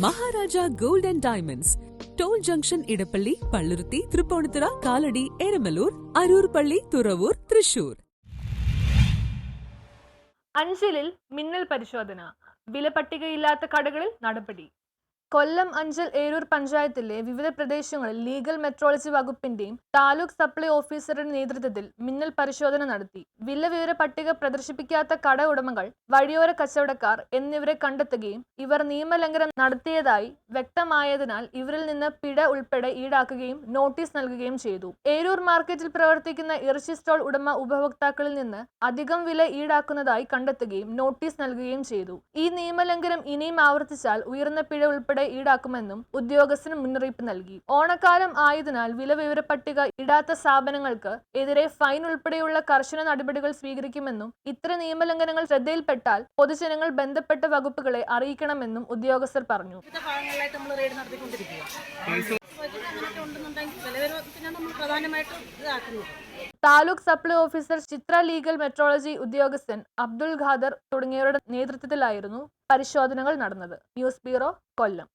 Maharaja gold and diamonds. Toll junction Edappally Palluruthy Thrippunithura Kalady Eramalloor Aroor Thuravoor Thrissur. അഞ്ചലിൽ മിന്നൽ പരിശോധന. വില പട്ടികയില്ലാത്ത കടകളിൽ നടപടി. കൊല്ലം അഞ്ചൽ ഏരൂർ പഞ്ചായത്തിലെ വിവിധ പ്രദേശങ്ങളിൽ ലീഗൽ മെട്രോളജി വകുപ്പിന്റെയും താലൂക്ക് സപ്ലൈ ഓഫീസറുടെ നേതൃത്വത്തിൽ മിന്നൽ പരിശോധന നടത്തി. വില വിവര പട്ടിക പ്രദർശിപ്പിക്കാത്ത കട ഉടമകൾ വഴിയോര കച്ചവടക്കാർ എന്നിവരെ കണ്ടെത്തുകയും ഇവർ നിയമലംഘനം നടത്തിയതായി വ്യക്തമായതിനാൽ ഇവരിൽ നിന്ന് പിഴ ഉൾപ്പെടെ ഈടാക്കുകയും നോട്ടീസ് നൽകുകയും ചെയ്തു. ഏരൂർ മാർക്കറ്റിൽ പ്രവർത്തിക്കുന്ന ഇറച്ചി സ്റ്റോൾ ഉടമ ഉപഭോക്താക്കളിൽ നിന്ന് അധികം വില ഈടാക്കുന്നതായി കണ്ടെത്തുകയും നോട്ടീസ് നൽകുകയും ചെയ്തു. ഈ നിയമലംഘനം ഇനിയും ആവർത്തിച്ചാൽ ഉയർന്ന പിഴ ഉൾപ്പെടെ ഈടാക്കുമെന്നും ഉദ്യോഗസ്ഥന് മുന്നറിയിപ്പ് നൽകി. ഓണക്കാലം ആയതിനാൽ വില വിവര പട്ടിക ഇടാത്ത സ്ഥാപനങ്ങൾക്ക് എതിരെ ഫൈൻ ഉൾപ്പെടെയുള്ള കർശന നടപടികൾ സ്വീകരിക്കുമെന്നും ഇത്തരം നിയമലംഘനങ്ങൾ ശ്രദ്ധയിൽപ്പെട്ടാൽ പൊതുജനങ്ങൾ ബന്ധപ്പെട്ട വകുപ്പുകളെ അറിയിക്കണമെന്നും ഉദ്യോഗസ്ഥർ പറഞ്ഞു. പ്രധാനമായിട്ടും ഇതാക്കുന്നത്. Taluk supply officer Chitra legal metrology ഉദ്യോഗസ്ഥൻ അബ്ദുൽ ഖാദർ തുടങ്ങിയവരുടെ നേതൃത്വത്തിലായിരുന്നു പരിശോധനകൾ നടന്നത്. News bureau Kollam.